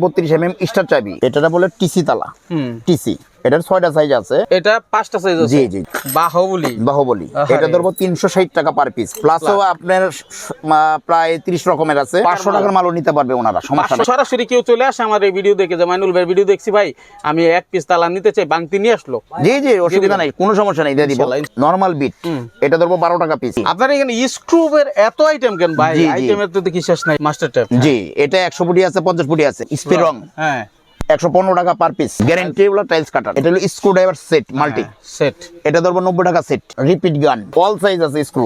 বত্রিশ M M star চাবি। এটা বলে টিসি তালা। হুম। টিসি। এটার ছয়টা সাইজ আছে। এটা পাঁচটা সাইজ আছে? জি জি। বাহুবলি। বাহুবলী। এটা ধরবো তিনশো ষাট টাকা পার পিস প্লাসও আপনার প্রায় তিরিশ রকমের আছে। পাঁচশো টাকার মালও নিতে পারবে ওনারা সমস্যা সরাসরি কেউ চলে আসে আমার এই ভিডিও দেখে যে মাইনুল ভাই ভিডিও দেখছি ভাই আমি এক পিস তালা নিতে চাই বাংতি নিয়ে আসলো। জি জি অসুবিধা নাই কোনো সমস্যা নেই দিয়ে দিব। নর্মাল বিট এটা ধরবো বারো টাকা পিস আপনার এখানে স্ক্রুবের এত আইটেম কেন ভাই। আইটেমের তো দেখি শেষ নাই মাস্টার টেপ জি এটা একশো ফুটি আছে পঞ্চাশ ফুটি আছে হ্যাঁ। একশো পনেরো টাকা পার পিস গ্যারেন্টি হলো টাইলস কাটার এটা হলো screwdriver set multi set এটা ধরবো নব্বই টাকা set repeat gun all size আছে স্ক্রু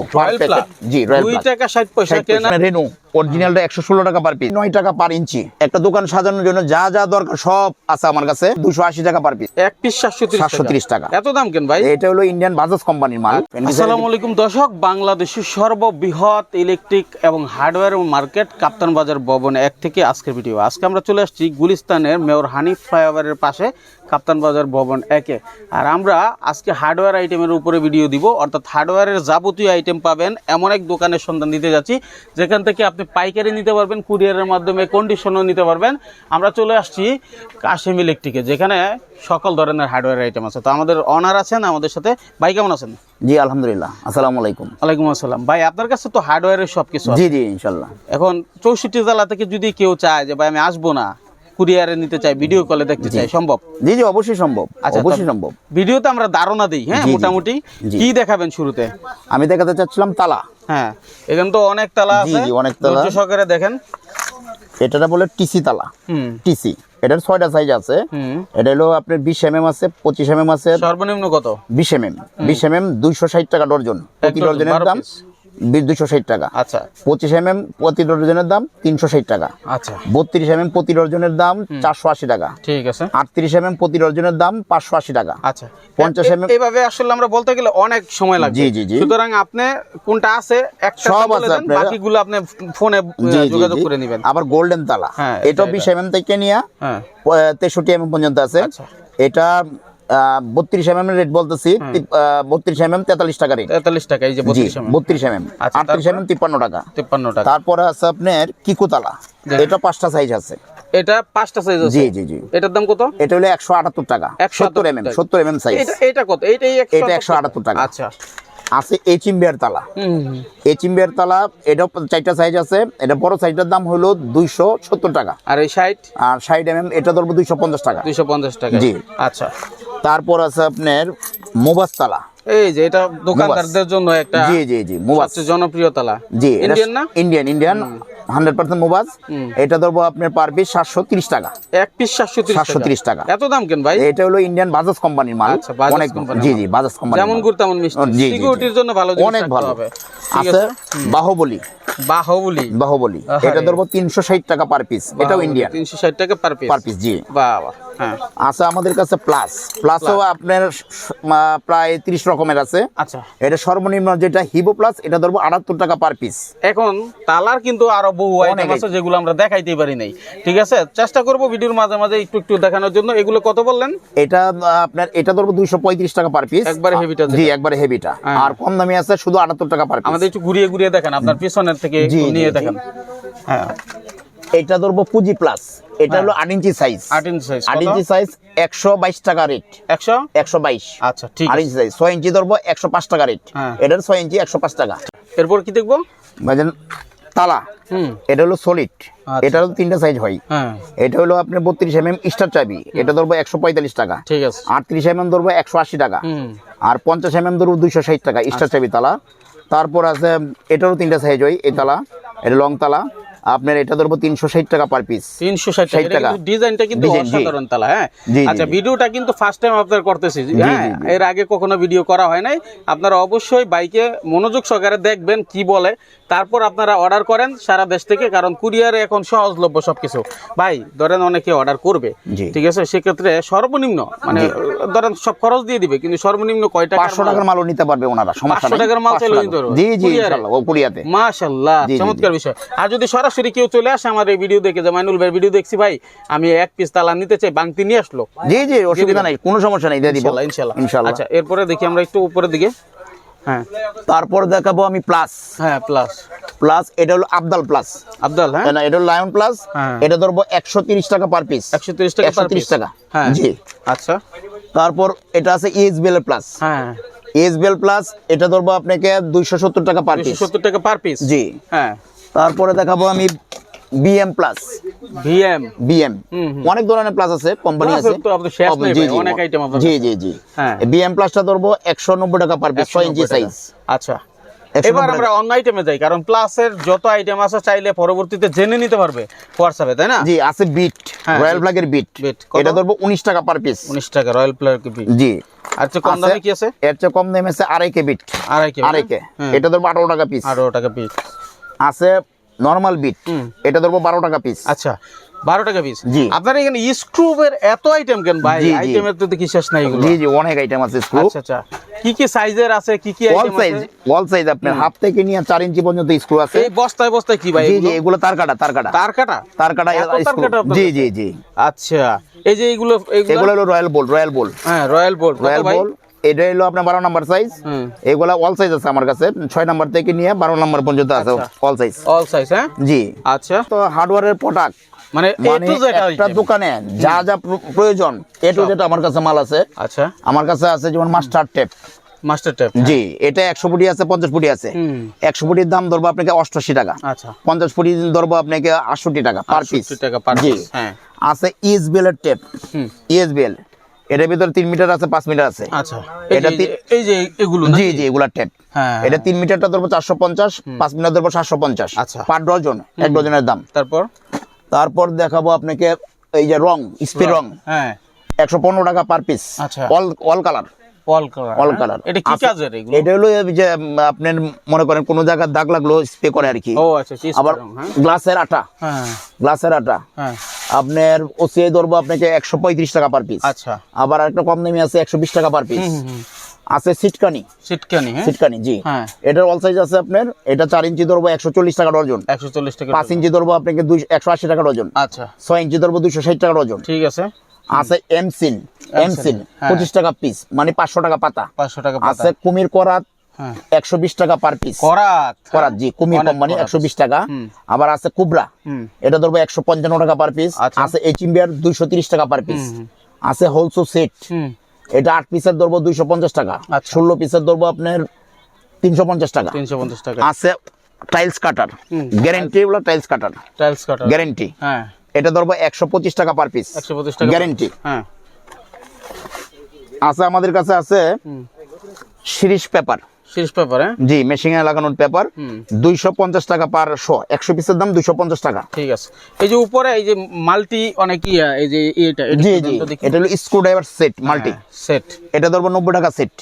জি দুই টাকা ষাট পয়সা কেনা। রেনু অরিজিনালটা একশো ষোলো টাকা পার পিস নয় টাকা পার ইঞ্চি একটা দোকান সাজানোর জন্য যা যা দরকার সব আছে আমার কাছে। দুশো আশি টাকা পার পিস এক পিস সাতশো 730 টাকা। এত দাম কেন ভাই? এটা হলো ইন্ডিয়ান বাজাজ কোম্পানির মাল। আসসালামু আলাইকুম দর্শক। বাংলাদেশের সর্ববৃহৎ ইলেকট্রিক এবং হার্ডওয়্যার মার্কেট কাপ্তান বাজার ভবন এক থেকে আজকের ভিডিও আজকে আমরা চলে আসছি গুলিস্তানের মেয়র হানিফ ফ্লাইওভারের পাশে কাপ্তান বাজার ভবন একে। আর আমরা আজকে হার্ডওয়্যার আইটেমের উপরে ভিডিও দিব। অর্থাৎ হার্ডওয়্যারের যাবতীয় আইটেম পাবেন এমন এক দোকানের সন্ধান দিতে যাচ্ছি। যেখান থেকে আপনি পাইকারি নিতে পারবেন কুরিয়ারের মাধ্যমে কন্ডিশনও নিতে পারবেন। আমরা চলে আসছি কাশিম ইলেকট্রিকে যেখানে সকল ধরনের হার্ডওয়্যার আইটেম আছে। তো আমাদের অনার আছেন আমাদের সাথে। ভাই কেমন আছেন? জি আলহামদুলিল্লাহ। আসসালামু আলাইকুম। ওয়ালাইকুম আসসালাম। ভাই আপনার কাছে তো হার্ডওয়্যারের সব কিছু জি জি ইনশাল্লাহ এখন চৌষট্টি জেলা থেকে যদি কেউ চায় যে ভাই আমি আসব না। কুরিয়ারে নিতে চাই ভিডিও কলে দেখতে চাই সম্ভব? জি জি অবশ্যই সম্ভব আচ্ছা, অবশ্যই সম্ভব। ভিডিওতে আমরা ধারণা দিই হ্যাঁ মোটামুটি। কি দেখাবেন শুরুতে? আমি দেখাতে চাচ্ছিলাম তালা। হ্যাঁ এখানে তো অনেক তালা আছে। জি, অনেক তালা। সহকারে দেখেন। এটা বলে টিসি তালা। হুম। টিসি। এটার ছয়টা সাইজ আছে। এটা হলো আপনার বিশ এম এম আছে পঁচিশ এম এম আছে। সর্বনিম্ন কত? বিশ এম এম বিশ এম এম দুইশো ষাট টাকা ডর্জন প্রতি ডর্জনের দাম ষাট টাকা। আচ্ছা। পঁচিশ এম এম প্রতি দাম তিনশো ষাট টাকা। আচ্ছা। বত্রিশ এম এম প্রতি দাম চারশো আশি টাকা। ঠিক আছে। আটত্রিশ এম এম প্রতি দাম পাঁচশো আশি টাকা। আচ্ছা। 50 এ- mm এইভাবে আসলে আমরা বলতে গেলে অনেক সময় লাগবে। জি, জি, জি। সুতরাং আপনি কোনটা আছে সব আছে বাকিগুলো আপনি ফোনে যোগাযোগ করে নেবেন। আবার গোল্ডেন তালা হ্যাঁ, এটা, বিশ এম এম থেকে নিয়ে হ্যাঁ। তেষট্টি এম এম পর্যন্ত আছে। আচ্ছা। এটা বত্রিশ এম এম রেট বলতেছি বত্রিশ এম এম তেতাল্লিশ টাকা রেট তেতাল্লিশ টাকা এই যে বত্রিশ এম এম আচ্ছা, আটত্রিশ এম এম তিপ্পান্ন টাকা। তিপ্পান্ন টাকা। তারপরে আছে আপনার কিকুতালা। এটা পাঁচটা সাইজ আছে। এটা পাঁচটা সাইজ আছে? জি জি জি। এটার দাম কত? এটা হলো একশো আটাত্তর টাকা। সত্তর এম এম সত্তর এম এম সাইজ এটা এটা কত? এটা 178 টাকা। আচ্ছা। আছে এইচ ইম্বিয়ার তালা। এইচ ইম্বিয়ার তালা এটাও চারটা সাইজ আছে। এটা বড় সাইজটার দাম হলো দুইশো সত্তর টাকা। আর এই ষাট? আর ষাট এম এম এটা ধরবো দুইশো পঞ্চাশ টাকা। দুইশো পঞ্চাশ টাকা। জি। আচ্ছা। তারপর আছে আপনার মোবাস তালা এই যে এটা দোকানদারদের জন্য একটা জি জি জি মোবাস। জনপ্রিয় তালা। জি ইন্ডিয়ান না? ইন্ডিয়ান ইন্ডিয়ান হান্ড্রেড পার্সেন্ট মোবাস এটা ধরবো আপনার পার পিস সাতশো তিরিশ টাকা। এক পিস সাতশো তিরিশ টাকা। এত দাম কেন ভাই? এটা হলো ইন্ডিয়ান বাজাজ কোম্পানির মাল। আচ্ছা, অনেক জি জি বাজাজ কোম্পানি যেমন গুড় তেমন মিষ্টি। সিকিউরিটির জন্য ভালো অনেক ভালো। হবে। ঠিক আছে আছে। বাহুবলী। বাহুবলি। বাহুবলী? এটা ধরবো তিনশো ষাট টাকা পার পিস এটাও ইন্ডিয়ান তিনশো ষাট টাকা পার পিস পার পিস জি। বাবা আছে আমাদের কাছে প্লাস প্লাসও আপনার প্রায় তিরিশ রকমের আছে। আচ্ছা। এটা সর্বনিম্ন যেটা হিবো প্লাস এটা ধরবো আটাত্তর টাকা পার পিস এখন তালার কিন্তু আরও বহু আইটেম আছে যেগুলো আমরা দেখাইতেই পারি নাই। ঠিক আছে? চেষ্টা করব ভিডিওর মাঝে মাঝে একটু একটু দেখানোর জন্য। এগুলো কত বললেন? এটা আপনার এটা ধরবো দুইশো পঁয়ত্রিশ টাকা পার পিস একবারে হেভিটা জি একবারে হেভিটা হ্যাঁ। আর কম দামি আছে শুধু আটাত্তর টাকা পার পিস আমাদের একটু ঘুরিয়ে ঘুরিয়ে দেখেন আপনার পিছনের থেকে নিয়ে দেখেন। হ্যাঁ। এটা ধরবো পুঁজি প্লাস এটা হলো আট ইঞ্চি সাইজ আট ইঞ্চি সাইজ আট ইঞ্চি সাইজ একশো বাইশ টাকা রেট একশো? একশো বাইশ। আচ্ছা ঠিক আট ইঞ্চি সাইজ ছয় ইঞ্চি ধরবো একশো পাঁচ টাকা রেট হ্যাঁ। এটার ছয় ইঞ্চি একশো পাঁচ টাকা। এরপর কি দেখব? তালা। এটা হলো সলিড আচ্ছা। এটা হলো তিনটা সাইজ হয়। হ্যাঁ। এটা হলো আপনার বত্রিশ এম এম স্টার চাবি এটা ধরবো একশো পঁয়তাল্লিশ টাকা। ঠিক আছে। আটত্রিশ এম এম ধরবো একশো আশি টাকা। আর পঞ্চাশ এম এম ধরবো দুইশো ষাট টাকা স্টার চাবি তালা। তারপর আছে এটারও তিনটা সাইজ হয় এই তালা। এটা লং তালা। আপনার এটা ধরবো তিনশো ষাট টাকা পার পিস তিনশো ষাট 60 টাকা। ডিজাইনটা কিন্তু অসাধারণ তালা হ্যাঁ? আচ্ছা। ভিডিওটা কিন্তু ফার্স্ট টাইম আপনার করতেছি হ্যাঁ। এর আগে কখনো ভিডিও করা হয় নাই। আপনারা অবশ্যই বাইকে মনোযোগ সহকারে দেখবেন কি বলে। তারপর আপনারা অর্ডার করেন সারা দেশ থেকে কারণ কুরিয়ারে এখন সহজলভ্য সবকিছু। ভাই ধরেন অনেকে অর্ডার করবে ঠিক আছে? সেক্ষেত্রে সর্বনিম্ন মানে ধরেন সব খরচ দিয়ে দিবে কিন্তু সর্বনিম্ন কয় টাকা পাঁচশো টাকার মালও নিতে পারবে ওনারা সমস্যা 500 নেই। টাকার মাল 500 চাইলেও টাকা। নিতে পারবে। জি জি কুরিয়ারে? ইনশাল্লাহ ও কুরিয়াতে মাশাল্লাহ। চমৎকার বিষয়। আর যদি সরাসরি কেউ চলে আসে আমার এই ভিডিও দেখে যে মাইনুল ভাই ভিডিও দেখছি ভাই আমি এক পিস তালা নিতে চাই বাংতি নিয়ে আসলো। জি জি অসুবিধা নাই কোনো সমস্যা নেই দিয়ে দিব। ইনশাল্লাহ। ইনশাল্লাহ। আচ্ছা এরপরে দেখি আমরা একটু উপরের দিকে। হ্যাঁ। তারপর দেখাবো আমি প্লাস হ্যাঁ প্লাস প্লাস এটা হলো আবদাল প্লাস আবদাল হ্যাঁ? না এটা হলো লায়ন প্লাস হ্যাঁ। এটা ধরবো একশো তিরিশ টাকা পার পিস একশো তিরিশ টাকা একশো তিরিশ টাকা। হ্যাঁ। জি। আচ্ছা। তারপর এটা আছে ইএসবিএল প্লাস হ্যাঁ। ইএসবিএল প্লাস এটা ধরবো আপনাকে দুইশো সত্তর টাকা পার পিস সত্তর টাকা পার পিস জি। হ্যাঁ। তারপরে দেখাবো আমি বিএম প্লাস বিএম হুম। অনেক ধরনের প্লাস আছে কোম্পানি আছে। জি জি। জি জি জি। হ্যাঁ। বিএম প্লাসটা ধরবো একশো নব্বই টাকা পার পিস ছয় ইঞ্চি সাইজ আচ্ছা। এবার আমরা অন্য আইটেমে যাই কারণ প্লাসের যত আইটেম আছে চাইলে পরবর্তীতে জেনে নিতে পারবে হোয়াটসঅ্যাপে তাই না? জি আছে বিট রয়্যাল beat। বিট এটা ধরবো উনিশ টাকা পার পিস উনিশ টাকা রয়্যাল প্লেয়ার কি জি। আচ্ছা কম দামে কি আছে? এর চেয়ে কম দামে আছে আড়াই কে বিট আড়াই কে আড়াই কে। হ্যাঁ। এটা ধরবো আঠারো টাকা পিস আঠারো টাকা পিস আছে নর্মাল বিট এটা ধরবো বারো টাকা পিস আচ্ছা বারো টাকা পিস জি। আপনার এখানে স্ক্রুবের এত আইটেম কেন ভাই। আইটেমের তো দেখি শেষ নাই জি জি অনেক আইটেম আছে স্ক্রু আচ্ছা আচ্ছা। কি কি সাইজের আছে? কি কি ওয়াল সাইজ ওয়াল সাইজ আপনার হাফ থেকে নিয়ে চার ইঞ্চি পর্যন্ত স্ক্রু আছে। এই বস্তায় বস্তায় কি ভাই জি জি এগুলো? তার কাটা তার কাটা। তার কাটা? তার কাটা আপনার জি জি জি। আচ্ছা। এই যে এগুলো এগুলো? হলো রয়্যাল বোল রয়্যাল বোল হ্যাঁ রয়্যাল বোল্ট রয়্যাল বোল এটা হলো আপনার বারো নাম্বার সাইজ এগুলা অল সাইজ আছে আমার কাছে। ছয় নাম্বার থেকে নিয়ে বারো নাম্বার পর্যন্ত আছে। আচ্ছা। অল সাইজ অল সাইজ হ্যাঁ? জি। আচ্ছা। তো প্রোডাক্ট মানে মানে টু জেড একটা দোকানে যা যা প্রয়োজন এ টু সব। আমার কাছে মাল আছে। আচ্ছা। আমার কাছে আছে যেমন মাস্টার টেপ মাস্টার টেপ জি এটা একশো ফুটি আছে পঞ্চাশ ফুটি আছে। একশো ফুটির দাম ধরবো আপনাকে অষ্টআশি টাকা। আচ্ছা। পঞ্চাশ ফুটি ধরবো আপনাকে আটষট্টি টাকা পার পিস টাকা পার জি। পিস হ্যাঁ। আছে ইএসবিএল এর টেপ হুম। ইএসবিএল এটার ভিতরে তিন মিটার আছে পাঁচ মিটার আছে। আচ্ছা এটা এই যে এগুলো জি জি এগুলা টেপ। হ্যাঁ এটা তিন মিটারটা ধরবো চারশো পঞ্চাশ পাঁচ মিটার ধরবো সাতশো পঞ্চাশ। আচ্ছা। পার ডজন এক ডজনের দাম। তারপর? তারপর দেখাবো আপনাকে এই যে রং স্প্রে রং হ্যাঁ। একশো পনেরো টাকা পার পিস। আচ্ছা। All all colour. All colour all colour. এটা কি কাজের এগুলো? এটা হলো এই যে আপনার মনে করেন কোনো জায়গায় দাগ লাগল স্প্রে করে আর কি। ও আচ্ছা আবার হ্যাঁ। গ্লাসের আটা। হ্যাঁ। গ্লাসের আটা। হ্যাঁ। আপনার ওসিআই ধরবো আপনাকে একশো পঁয়ত্রিশ টাকা পার পিস আচ্ছা। আবার একটা কম দামি আছে একশো বিশ টাকা পার পিস। আছে সিটকানি। সিটকানি হ্যাঁ? সিটকানি জি। হ্যাঁ। এটার অল সাইজ আছে আপনার এটা চার ইঞ্চি ধরবো একশো চল্লিশ টাকা ডজন। একশো চল্লিশ টাকা পাঁচ ইঞ্চি ধরবো আপনাকে দুইশো একশো আশি টাকা ডজন। আচ্ছা। ছয় ইঞ্চি ধরবো দুইশো ষাট টাকা ডজন। ঠিক আছে। আছে এমসিন এমসিন হ্যাঁ। পঁচিশ টাকা পিস মানে পাঁচশো টাকা পাতা। পাঁচশো টাকা পাতা। আছে কুমির করাত একশো বিশ টাকা পার পিস করাত করাত জি কুমির কোম্পানি একশো বিশ টাকা। আবার আছে কুবরা। এটা ধরবো একশো পঞ্চান্ন টাকা পার পিস আচ্ছা। আছে এইচিম্বিয়ার দুইশো তিরিশ টাকা পার পিস আছে হোলসো সেট এটা আট পিসের ধরবো দুইশো পঞ্চাশ টাকা। আচ্ছা। ষোলো পিসের ধরবো আপনার তিনশো পঞ্চাশ টাকা। তিনশো পঞ্চাশ টাকা। আছে টাইলস কাটার। গ্যারেন্টি হলো tiles cutter tiles cutter guarantee হ্যাঁ। এটা ধরবো একশো পঁচিশ টাকা পার পিস একশো পঁচিশ টাকা গ্যারেন্টি হ্যাঁ। আছে আমাদের কাছে আছে শিরিশ পেপার শীর্ষ পেপার হ্যাঁ? জি মেশিনে পেপার টাকা পার পিসের দাম দুইশো পঞ্চাশ টাকা। ঠিক আছে। এই যে উপরে এই যে মাল্টি অনেক ইয়া এই যে এটা এটা জি জি দাম তো দেখি? এটা হলো screwdriver set multi. Set. এটা ধরবো নব্বই টাকা সেট।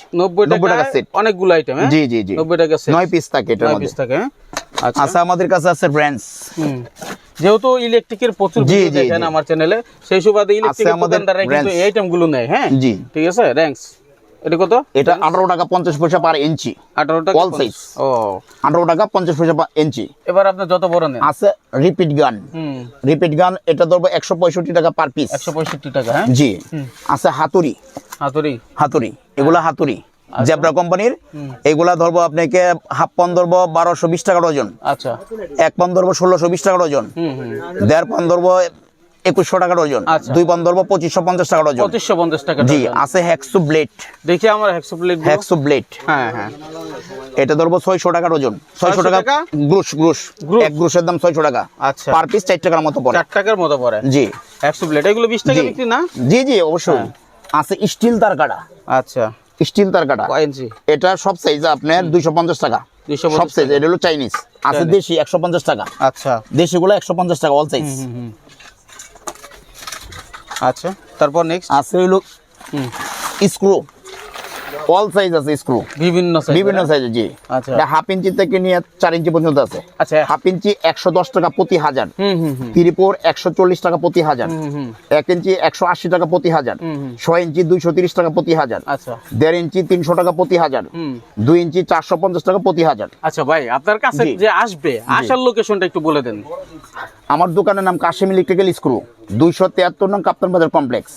টাকা। অনেকগুলো আইটেম হ্যাঁ? জি জি টাকা সেট। পিস থাকে নয় পিস থাকে হ্যাঁ? আচ্ছা। আচ্ছা আমাদের কাছে আছে ব্র্যান্ডস যেহেতু ইলেকট্রিকের প্রচুর ভিডিও দেখেন আমার চ্যানেলে সেই সুবাদে দোকানদাররা কিন্তু এই গুলো নেয় হ্যাঁ? জি। ঠিক আছে র্যাঙ্কস এটা কত? এটা আঠারো টাকা পঞ্চাশ পয়সা পার ইঞ্চি। আঠারো টাকা All size। ও। আঠারো টাকা পঞ্চাশ পয়সা পার ইঞ্চি। এবার আপনার যত বড় নেন। আছে রিপিট গান রিপিট গান এটা ধরবো একশো পঁয়ষট্টি টাকা পার পিস একশো পঁয়ষট্টি টাকা হ্যাঁ? জি। আছে হাতুড়ি। হাতুড়ি। হাতুড়ি। এগুলা হাতুড়ি। জেব্রা কোম্পানির এগুলা ধরবো আপনাকে হাফ পন ধরবো বারোশো বিশ টাকা ডজন আচ্ছা। এক পন ধরবো ষোলোশো বিশ টাকা ডজন দেড় পন ধরবো একুশশো টাকা ডজন আচ্ছা। দুই পন ধরবো পঁচিশশো পঞ্চাশ টাকা ডজন পঁচিশশো পঞ্চাশ টাকা জি আছে হ্যাক্সু ব্লেড দেখি আমার হ্যাক্সো প্লেট হ্যাক্সু ব্লেড হ্যাঁ হ্যাঁ। এটা ধরবো ছয়শো টাকা ডজন ছয়শো টাকা? গ্রুশ গ্রুশ। এক গ্রুশের দাম ছয়শো টাকা। আচ্ছা। পার পিস চার টাকার মতো পড়ে। চার টাকার মতো পড়ে। জি। একশো প্লেট এগুলো বিশ টাকা বিক্রি না? জি জি অবশ্যই। আছে স্টিল তার কাটা। আচ্ছা। স্টিল তার কাটা। এটা সব সাইজ আপনার দুইশো পঞ্চাশ টাকা। সব সাইজ এটা হলো চাইনিজ আছে দেশি একশো পঞ্চাশ টাকা। আচ্ছা। দেশিগুলো একশো পঞ্চাশ টাকা অল সাইজ আচ্ছা তারপর নেক্সট আছে হইল স্ক্রু অল সাইজ আছে স্ক্রু বিভিন্ন size বিভিন্ন সাইজে জি। আচ্ছা। হাফ ইঞ্চি থেকে নিয়ে চার ইঞ্চি পর্যন্ত আছে। আচ্ছা। হাফ ইঞ্চি একশো দশ টাকা প্রতি হাজার। হুম হুম হুম। তিরিপোর একশো চল্লিশ টাকা প্রতি হাজার। হুম হুম। এক ইঞ্চি একশো আশি টাকা প্রতি হাজার। ছয় ইঞ্চি দুইশো তিরিশ টাকা প্রতি হাজার। আচ্ছা। দেড় ইঞ্চি তিনশো টাকা প্রতি হাজার। হুম। দুই ইঞ্চি চারশো পঞ্চাশ টাকা প্রতি হাজার। আচ্ছা ভাই আপনার কাছে। যে আসবে আসার লোকেশনটা একটু বলে দেন। আমার দোকানের নাম কাশিম ইলেকট্রিক্যাল স্ক্রু দুইশো তিয়াত্তর নং কাপ্তান বাজার কমপ্লেক্স।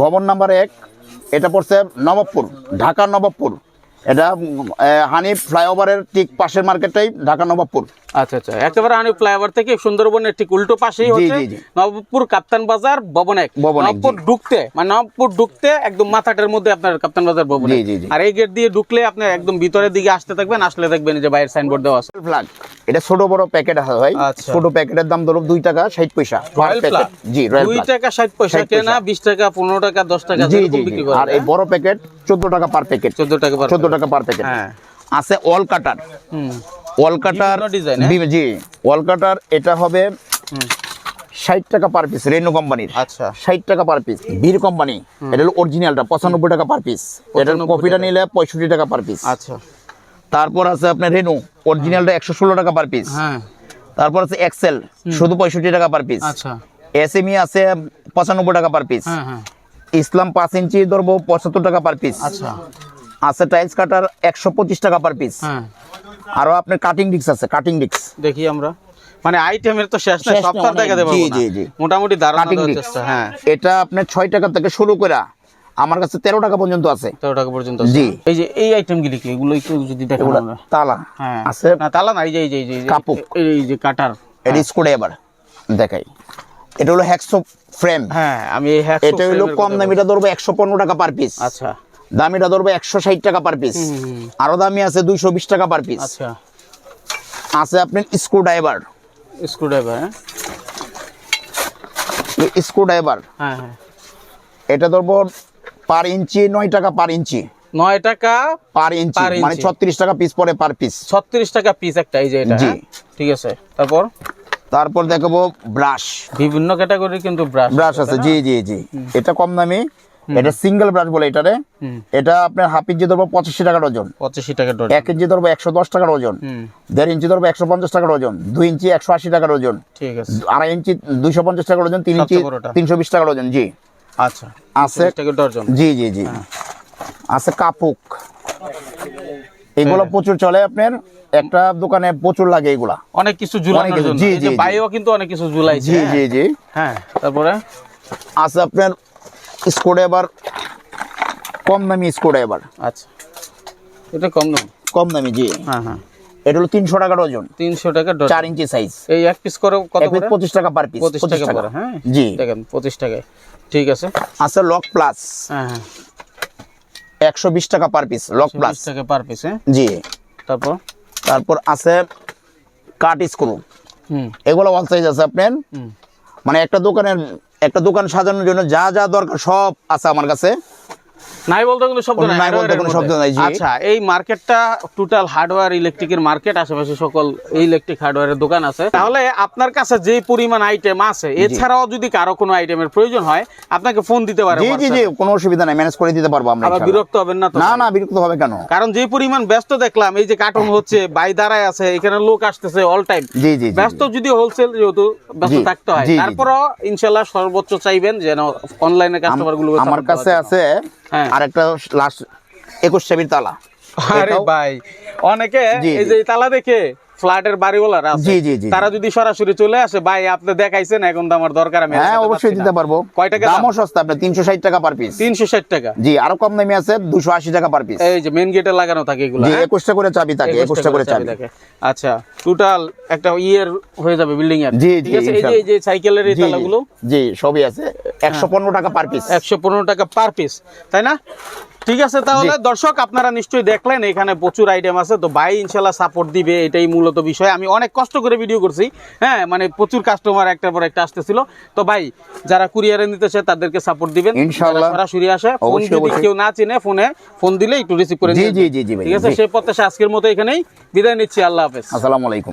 ভবন নাম্বার এক এটা পড়ছে নবাবপুর ঢাকা নবাবপুর। এটা হানি ফ্লাইওভারের ঠিক পাশের মার্কেটটাই ঢাকা নবাবপুর আচ্ছা আচ্ছা একেবারে হানি ফ্লাইওভার থেকে সুন্দরবনের ঠিক উল্টো পাশেই হচ্ছে জি। কাপ্তান বাজার ভবন এক নবপুর ঢুকতে মানে নবপুর ঢুকতে একদম মাথাটার মধ্যে আপনার কাপ্তান বাজার ভবন। আর এই গেট দিয়ে ঢুকলে আপনি একদম ভিতরের দিকে আসতে থাকবেন আসলে দেখবেন যে বাইরের সাইনবোর্ড দেওয়া আছে ফ্ল্যাগ এটা ছোট বড় প্যাকেট হয় আচ্ছা। ছোট প্যাকেটের দাম ধরো দুই টাকা ষাট পয়সা। জি দুই টাকা ষাট পয়সা কেনা। বিশ টাকা পনেরো টাকা দশ টাকা। আর এই বড় প্যাকেট চোদ্দ টাকা পার প্যাকেট চোদ্দ টাকা পার চোদ্দ টাকা পার প্যাকেট আছে অল কাটার হুম। All cutter? জি অল কাটার এটা হবে। ষাট টাকা পার পিস রেনো কোম্পানির আচ্ছা। ষাট টাকা পার পিস বীর কোম্পানি এটা হলো অরিজিনালটা পঁচানব্বই টাকা পার পিস এটার কপিটা নিলে পঁয়ষট্টি টাকা পার পিস আচ্ছা। তারপর আছে আপনার রেনু অরিজিনালটা একশো ষোলো টাকা পার পিস হ্যাঁ। তারপর আছে এক্সেল শুধু পঁয়ষট্টি টাকা পার পিস আচ্ছা। এসএমই আছে পঁচানব্বই টাকা পার পিস হ্যাঁ হ্যাঁ। ইসলাম পাঁচ ইঞ্চি ধরবো পঁচাত্তর টাকা পার পিস আচ্ছা। আছে টাইলস কাটার একশো পঁচিশ টাকা পার পিস হ্যাঁ। আরও আপনার কাটিং ডিক্স আছে কাটিং ডিক্স দেখি আমরা। মানে আইটেমের তো শেষ না শেষ না, সপ্তাহ অনেক। দেখা দেবো জি, জি। মোটামুটি ধারণা দেওয়ার চেষ্টা হ্যাঁ। এটা আপনার ছয় টাকা থেকে শুরু করে আমার কাছে তেরো টাকা পর্যন্ত আছে। তেরো টাকা পর্যন্ত জি। এই যে এই আইটেম গুলি কি? এগুলো একটু যদি দেখানো তালা। হ্যাঁ। আছে না তালা না এই যে এই যে কাপুক। এই যে কাটার এটা স্ক্রু এবার দেখাই। এটা হলো হ্যাকসো ফ্রেম হ্যাঁ আমি এটা হলো কম দামিটা ধরবো একশো পনেরো টাকা পার পিস আচ্ছা। দামিটা ধরবো একশো ষাট টাকা পার পিস। আরও দামি আছে দুইশো বিশ টাকা পার পিস আচ্ছা। আছে আপনার স্ক্রু ড্রাইভার স্ক্রু ড্রাইভার হ্যাঁ। স্ক্রু ড্রাইভার হ্যাঁ হ্যাঁ। এটা ধরবো পার ইঞ্চি নয় টাকা পার ইঞ্চি নয় টাকা পার ইঞ্চি মানে। ছত্রিশ টাকা পিস পরে পার পিস ছত্রিশ টাকা পিস একটা এই যে এটা। হ্যাঁ? ঠিক আছে। তারপর? তারপর দেখাবো ব্রাশ। বিভিন্ন ক্যাটাগরি কিন্তু ব্রাশ ব্রাশ আছে জি জি জি। এটা কম দামি এটা সিঙ্গেল ব্রাশ বলে এটারে। এটা আপনার হাফ ইঞ্চি ধরবো পঁচাশি টাকার ওজন। পঁচাশি টাকা ডজন এক ইঞ্চি ধরবো একশো দশ টাকার ওজন। দেড় ইঞ্চি ধরবো একশো পঞ্চাশ টাকার ওজন। দুই ইঞ্চি একশো আশি টাকার ওজন। ঠিক আছে। আড়াই ইঞ্চি দুইশো পঞ্চাশ টাকার ওজন তিন ইঞ্চি তিনশো বিশ টাকার ওজন জি। আচ্ছা। আছে জি জি জি। হ্যাঁ। আছে কাপুক। এগুলো প্রচুর চলে আপনার। একটা দোকানে প্রচুর লাগে এগুলা। অনেক কিছু ঝুলানোর অনেক কিছু, জন্য। জি, জি, জি। কিন্তু অনেক কিছু ঝুলাইছে জি হ্যাঁ? জি জি। হ্যাঁ তারপরে? আছে আপনার কম দামি স্ক্রুড্রাইভার আচ্ছা। এটা কম দাম? কম দামি জি। হ্যাঁ হ্যাঁ। এটা হলো তিনশো টাকা ডজন তিনশো টাকা ডজন। চার ইঞ্চি সাইজ এই এক পিস করে কত করে? পঁচিশ টাকা পার পিস পঁচিশ টাকা করে হ্যাঁ। জি। দেখেন পঁচিশ টাকায়। ঠিক আছে। আছে লক প্লাস হ্যাঁ হ্যাঁ। একশো বিশ টাকা পার পিস লক প্লাস টাকা পার পিস হ্যাঁ। জি। তারপর? তারপর আছে কাট স্ক্রু। হুম। এগুলো ওয়ান সাইজ আছে আপনার। মানে একটা দোকানের একটা দোকান সাজানোর জন্য যা যা দরকার সব আছে আমার কাছে। নাই বলতে কোনো শব্দ নাই বলতে কোনো শব্দ নাই। আচ্ছা এই মার্কেটটা টোটাল হার্ডওয়্যার ইলেকট্রিকের মার্কেট আশেপাশে সকল ইলেকট্রিক হার্ডওয়্যারের দোকান আছে। তাহলে আপনার কাছে যে পরিমাণ আইটেম আছে এছাড়াও যদি কারও কোনো আইটেমের প্রয়োজন হয় আপনাকে ফোন দিতে জি জি জি কোনো অসুবিধা নাই ম্যানেজ করে দিতে পারব আমরা আবার বিরক্ত হবেন না তো? না না বিরক্ত হবে কেন? কারণ যে পরিমাণ ব্যস্ত দেখলাম এই যে কার্টুন হচ্ছে বাই দাঁড়ায় আছে এখানে লোক আসতেছে অল টাইম জি জি ব্যস্ত যদি হোলসেল যেহেতু ব্যস্ত থাকতে হয়। তারপরও ইনশাল্লাহ সর্বোচ্চ চাইবেন যেন অনলাইনে কাস্টমারগুলো আমার কাছে আছে। আর একটা লাস্ট একুশ সেমির তালা। আরে ভাই অনেকে এই যে তালা দেখে ফ্ল্যাটের বাড়িওয়ালারা আছে জি, জি, জি, তারা যদি সরাসরি চলে আসে ভাই আপনি দেখাইছেন এখন তো আমার দরকার আমি হ্যাঁ অবশ্যই দিতে পারব। কয় টাকা দামও সস্তা তিনশো ষাট টাকা পার পিস তিনশো ষাট টাকা। জি আরও কম দামি আছে দুশো আশি টাকা পার পিস এই যে মেন গেটে লাগানো থাকে এগুলো জি হ্যাঁ? একুশটা করে চাবি থাকে একুশটা করে চাবি থাকে। আচ্ছা টোটাল একটা ইয়ের হয়ে যাবে বিল্ডিং এর। জি, ঠিক জি, আছে? এই যে এই যে সাইকেলের এই তালাগুলো। জি সবই আছে। একশো পনেরো টাকা পার পিস একশো পনেরো টাকা পার পিস তাই না? ঠিক আছে তাহলে দর্শক আপনারা নিশ্চয়ই দেখলেন এখানে প্রচুর আইটেম আছে। তো ভাই ইনশাল্লাহ সাপোর্ট দিবে এটাই মূলত বিষয়। আমি অনেক কষ্ট করে ভিডিও করছি। হ্যাঁ মানে প্রচুর কাস্টমার একটার পর একটা আসতেছিল। তো ভাই যারা কুরিয়ারে নিতে চায় তাদেরকে সাপোর্ট দিবেন। ইনশাআল্লাহ। সরাসরি আসে ফোন যদি কেউ না চিনে ফোনে ফোন দিলে একটু রিসিভ করে জি, জি, জি, জি ঠিক আছে। সেই প্রত্যাশা আজকের মতো এখানেই। বিদায় নিচ্ছি আল্লাহ হাফেজ। আসসালামু আলাইকুম।